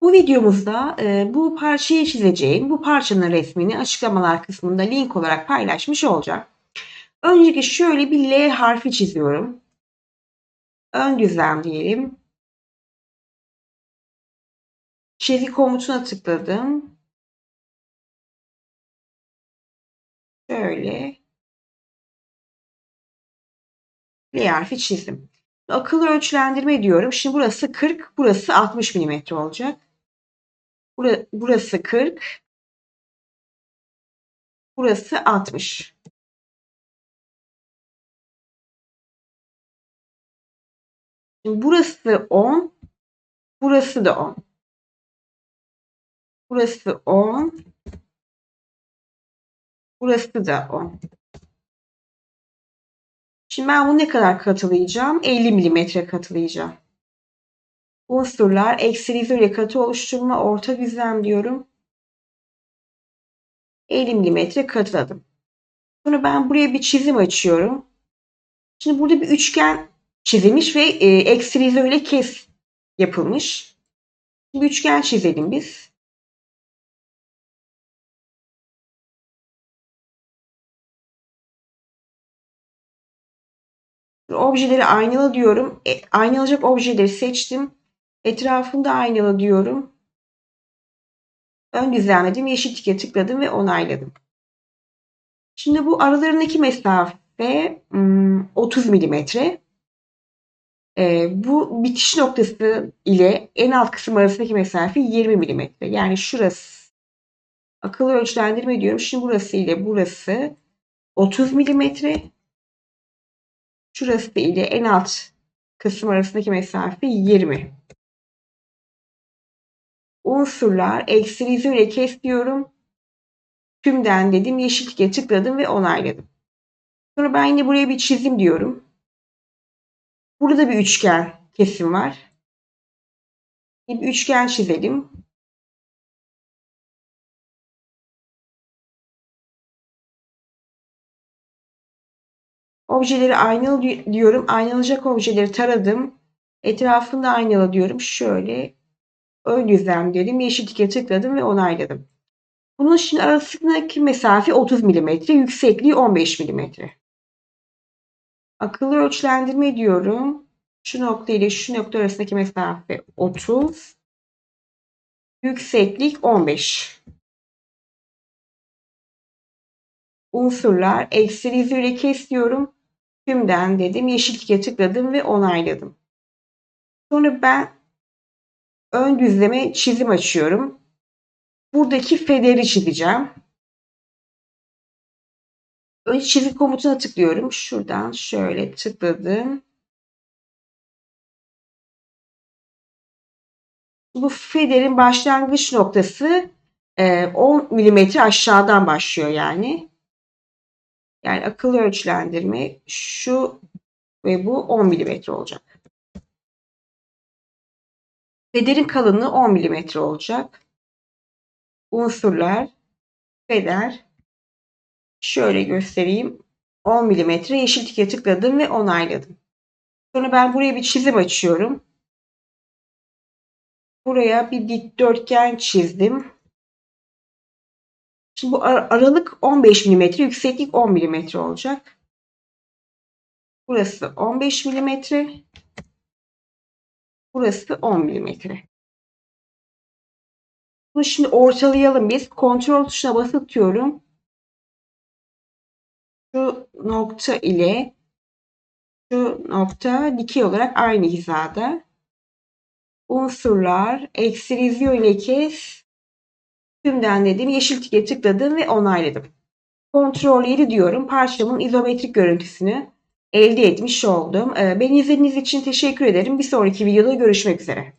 Bu videomuzda e, bu parçayı çizeceğim, bu parçanın resmini açıklamalar kısmında link olarak paylaşmış olacağım. Öncelikle şöyle bir L harfi çiziyorum. Ön düzlem diyelim. Çizgi komutuna tıkladım. Şöyle L harfi çizdim. Akıllı ölçülendirme diyorum. Şimdi burası 40, burası 60 mm olacak. Burası 40. Burası 60. Şimdi burası 10. Burası da 10. Burası 10. Burası da 10. Şimdi ben bunu ne kadar katılayacağım? 50 mm katılayacağım. Unsurlar, eksilizör ile katı oluşturma, orta düzlem diyorum. 50 mm katıladım. Sonra ben buraya bir çizim açıyorum. Şimdi burada bir üçgen çizilmiş ve e, eksilizör ile kes yapılmış. Şimdi üçgen çizelim biz. Objeleri aynalı diyorum. E, aynalayacak objeleri seçtim. Etrafında aynalı diyorum. Ön düzenledim. Yeşil tike tıkladım ve onayladım. Şimdi bu aralarındaki mesafe 30 milimetre. E, bu bitiş noktası ile en alt kısım arasındaki mesafe 20 milimetre. Yani şurası akıllı ölçülendirme diyorum. Şimdi burası ile burası 30 milimetre. Şurası ile en alt kısım arasındaki mesafe 20. Unsurlar eksilizm ile kes diyorum. Tümden dedim. Yeşil tike tıkladım ve onayladım. Sonra ben yine buraya bir çizim diyorum. Burada bir üçgen kesim var. Bir üçgen çizelim. Objeleri aynalı diyorum. Aynalayacak objeleri taradım. Etrafında aynalı diyorum. Şöyle ön düzlem dedim. Yeşil tike tıkladım ve onayladım. Bunun şimdi arasındaki mesafe 30 mm. Yüksekliği 15 mm. Akıllı ölçülendirme diyorum. Şu nokta ile şu nokta arasındaki mesafe 30. Yükseklik 15. Unsurlar eksili ile kes diyorum. Tümden dedim. Yeşil tike tıkladım ve onayladım. Sonra ben ön düzleme çizim açıyorum. Buradaki federi çizeceğim. Önce çizim komutuna tıklıyorum. Şuradan şöyle tıkladım. Bu federin başlangıç noktası 10 mm aşağıdan başlıyor yani. Yani akıllı ölçülendirme şu ve bu 10 mm olacak. Federin kalınlığı 10 mm olacak. Unsurlar, feder, şöyle göstereyim. 10 mm yeşil tike tıkladım ve onayladım. Sonra ben buraya bir çizim açıyorum. Buraya bir dikdörtgen çizdim. Şimdi bu aralık 15 mm, yükseklik 10 mm olacak. Burası 15 mm. Burası 10 mm. Bunu şimdi ortalayalım biz. Kontrol tuşuna basıyorum. Şu nokta ile şu nokta dikey olarak aynı hizada. Unsurlar, eksilizyon ile kes, Tümden dedim. Yeşil tike tıkladım ve onayladım. Kontrol 7 diyorum. Parçamın izometrik görüntüsünü elde etmiş oldum. Ee, beni izlediğiniz için teşekkür ederim. Bir sonraki videoda görüşmek üzere.